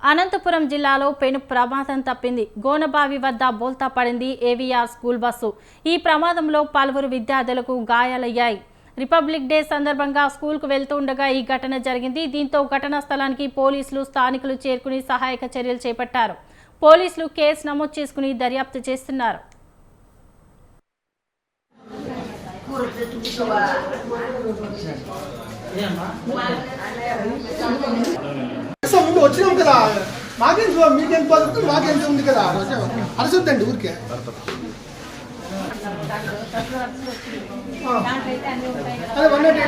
అనంతపురం జిల్లాలో పెను ప్రమాదం తప్పింది. గోనబావి వద్ద బోల్తా పడింది ఏవీఆర్ స్కూల్ బస్సు. ఈ ప్రమాదంలో పలువురు విద్యార్థులకు గాయాలయ్యాయి. రిపబ్లిక్ డే సందర్భంగా స్కూల్కు వెళ్తుండగా ఈ ఘటన జరిగింది. దీంతో ఘటనా స్థలానికి పోలీసులు స్థానికులు చేరుకుని సహాయక చర్యలు చేపట్టారు. పోలీసులు కేసు నమోదు చేసుకుని దర్యాప్తు చేస్తున్నారు. సో ముందు వచ్చినాం కదా. మాకేం మీకేం బతుకుతుంది మాకేం ఉంది కదా. అరసొద్దండి ఊరికే. అదే వన్ నాట్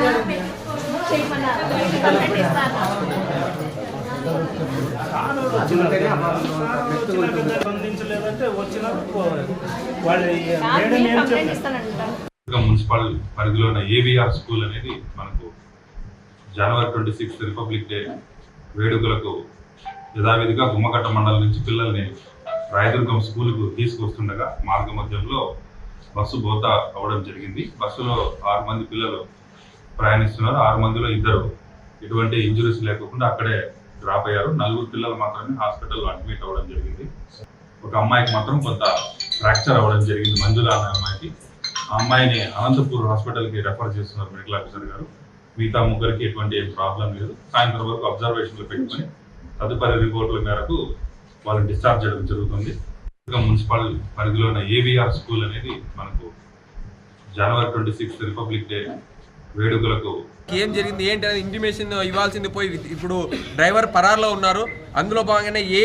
వచ్చిన మున్సిపల్ పరిధిలో ఉన్న ఏవిఆర్ స్కూల్ అనేది మనకు జనవరి ట్వంటీ సిక్స్త్ రిపబ్లిక్ డే వేడుకలకు యథావిధిగా గుమ్మకట్ట మండలం నుంచి పిల్లల్ని రాయదుర్గం స్కూల్కు తీసుకొస్తుండగా మార్గ మధ్యంలో బస్సు బోత అవ్వడం జరిగింది. బస్సులో ఆరు మంది పిల్లలు ప్రయాణిస్తున్నారు. ఆరు మందిలో ఇద్దరు ఎటువంటి ఇంజురీస్ లేకుండా అక్కడే డ్రాప్ అయ్యారు. నలుగురు పిల్లలు మాత్రమే హాస్పిటల్లో అడ్మిట్ అవ్వడం జరిగింది. ఒక అమ్మాయికి మాత్రం కొంత ఫ్రాక్చర్ అవ్వడం జరిగింది. మంజుల అనే అమ్మాయికి. ఆ అమ్మాయిని అనంతపూర్ హాస్పిటల్కి రెఫర్ చేస్తున్నారు మెడికల్ ఆఫీసర్ గారు. మిగతా ముగ్గురికి ఎటువంటి ప్రాబ్లం లేదు. సాయంత్రం వరకు అబ్జర్వేషన్లో పెట్టుకొని తదుపరి రిపోర్టుల మేరకు వాళ్ళని డిశ్చార్జ్ చేయడం జరుగుతుంది. మున్సిపల్ పరిధిలో ఉన్న ఏవిఆర్ స్కూల్ అనేది మనకు జనవరి ట్వంటీ సిక్స్త్ రిపబ్లిక్ డే వేడుకలకు ఏం జరిగింది? ఏంటి అనేది ఇంటిమేషన్ ఇవ్వాల్సింది పోయి ఇప్పుడు డ్రైవర్ పరార్లో ఉన్నారు. అందులో భాగంగానే ఏ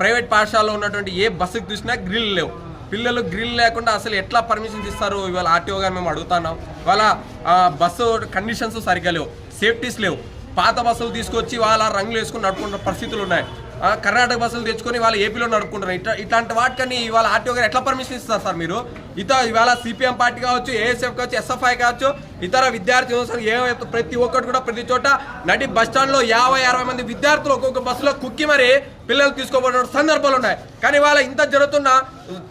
ప్రైవేట్ పాఠశాలలో ఉన్నటువంటి ఏ బస్సుకు చూసినా గ్రిల్ లేవు. పిల్లలు గ్రిల్ లేకుండా అసలు ఎట్లా పర్మిషన్స్ ఇస్తారు? ఇవాళ ఆర్టీఓ గారు మేము అడుగుతున్నాం. ఇవాళ బస్సు కండిషన్స్ సరిగ్గా లేవు. సేఫ్టీస్ లేవు. పాత బస్సులు తీసుకొచ్చి వాళ్ళ రంగులు వేసుకుని నడుపుకున్న పరిస్థితులు ఉన్నాయి. కర్ణాటక బస్సులు తెచ్చుకొని వాళ్ళు ఏపీలో నడుపుకుంటున్నారు. ఇట్లా ఇట్లాంటి వాటికని ఇవాళ ఆర్టీఓ గారు ఎట్లా పర్మిషన్ ఇస్తారు సార్ మీరు? ఇత ఇవాళ సిపిఎం పార్టీ కావచ్చు ఏఎస్ఎఫ్ కావచ్చు ఎస్ఎఫ్ఐ కావచ్చు ఇతర విద్యార్థి సంస్థలు ఏ ప్రతి ఒక్కటి కూడా ప్రతి చోట నటి బస్ యాభై అరవై మంది విద్యార్థులు ఒక్కొక్క బస్సులో కుక్కి మరి పిల్లలు తీసుకోబడిన సందర్భాలు ఉన్నాయి. కానీ ఇవాళ ఇంత జరుగుతున్న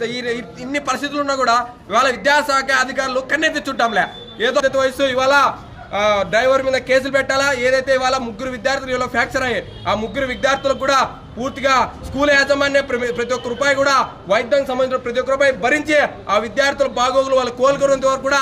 ఈ- ఇన్ని పరిస్థితులు ఉన్నా కూడా ఇవాళ విద్యాశాఖ అధికారులు కన్నెత్తి చుట్టాంలే. ఏదో వయసు ఇవాళ డ్రైవర్ మీద కేసులు పెట్టాలా? ఏదైతే ఇవాళ ముగ్గురు విద్యార్థులు ఫ్రాక్చర్ అయ్యాయి ఆ ముగ్గురు విద్యార్థులకు కూడా పూర్తిగా స్కూల్ యాజమాన్య ప్రతి ఒక్క రూపాయి కూడా వైద్యానికి సంబంధించిన ప్రతి ఒక్క రూపాయి భరించి ఆ విద్యార్థుల బాగోగులు వాళ్ళు కోలుకునేంత వరకు కూడా